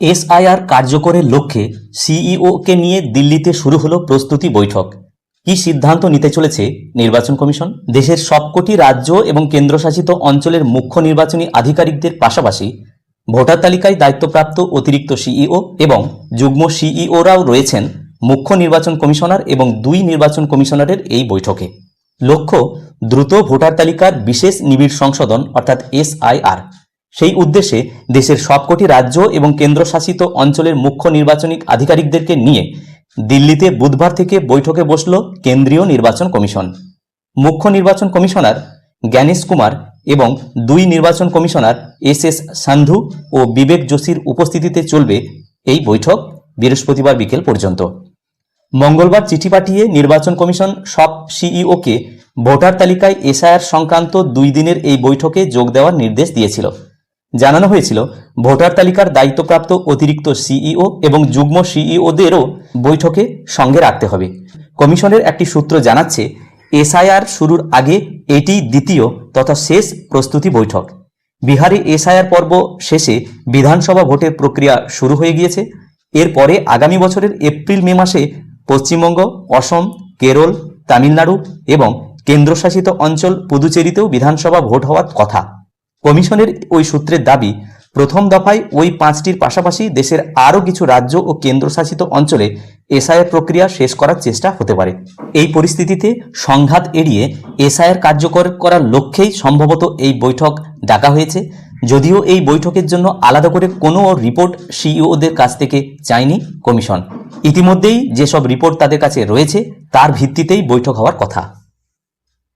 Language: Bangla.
এসআইআর কার্যকরের লক্ষ্যে সিইওকে নিয়ে দিল্লিতে শুরু হলো প্রস্তুতি বৈঠক। কি সিদ্ধান্ত নিতে চলেছে নির্বাচন কমিশন? দেশের সবকটি রাজ্য এবং কেন্দ্রশাসিত অঞ্চলের মুখ্য নির্বাচনী আধিকারিকদের পাশাপাশি ভোটার তালিকায় দায়িত্বপ্রাপ্ত অতিরিক্ত সিইও এবং যুগ্ম সিইওরাও রয়েছেন মুখ্য নির্বাচন কমিশনার এবং দুই নির্বাচন কমিশনারের এই বৈঠকে। লক্ষ্য, দ্রুত ভোটার তালিকার বিশেষ নিবিড় সংশোধন অর্থাৎ এসআইআর। সেই উদ্দেশ্যে দেশের সবকটি রাজ্য এবং কেন্দ্রশাসিত অঞ্চলের মুখ্য নির্বাচনী আধিকারিকদেরকে নিয়ে দিল্লিতে বুধবার থেকে বৈঠকে বসল কেন্দ্রীয় নির্বাচন কমিশন। মুখ্য নির্বাচন কমিশনার জ্ঞানেশ কুমার এবং দুই নির্বাচন কমিশনার এস এস সান্ধু ও বিবেক যোশীর উপস্থিতিতে চলবে এই বৈঠক বৃহস্পতিবার বিকেল পর্যন্ত। মঙ্গলবার চিঠি পাঠিয়ে নির্বাচন কমিশন সব সিইওকে ভোটার তালিকায় এসআইআর সংক্রান্ত দুই দিনের এই বৈঠকে যোগ দেওয়ার নির্দেশ দিয়েছিল। জানানো হয়েছিল, ভোটার তালিকার দায়িত্বপ্রাপ্ত অতিরিক্ত সিইও এবং যুগ্ম সিইওদেরও বৈঠকে সঙ্গে রাখতে হবে। কমিশনের একটি সূত্র জানাচ্ছে, এসআইআর শুরুর আগে এটি দ্বিতীয় তথা শেষ প্রস্তুতি বৈঠক। বিহারে এসআইআর পর্ব শেষে বিধানসভা ভোটের প্রক্রিয়া শুরু হয়ে গিয়েছে। এরপরে আগামী বছরের এপ্রিল, মে মাসে পশ্চিমবঙ্গ, অসম, কেরল, তামিলনাড়ু এবং কেন্দ্রশাসিত অঞ্চল পুদুচেরিতেও বিধানসভা ভোট হওয়ার কথা। কমিশনের ওই সূত্রের দাবি, প্রথম দফায় ওই পাঁচটির পাশাপাশি দেশের আরও কিছু রাজ্য ও কেন্দ্রশাসিত অঞ্চলে এসআইআর প্রক্রিয়া শেষ করার চেষ্টা হতে পারে। এই পরিস্থিতিতে সংঘাত এড়িয়ে এসআইয়ের কার্যকর করার লক্ষ্যেই সম্ভবত এই বৈঠক ডাকা হয়েছে। যদিও এই বৈঠকের জন্য আলাদা করে কোনো রিপোর্ট সিইওদের কাছ থেকে চায়নি কমিশন। ইতিমধ্যেই যেসব রিপোর্ট তাদের কাছে রয়েছে, তার ভিত্তিতেই বৈঠক হওয়ার কথা।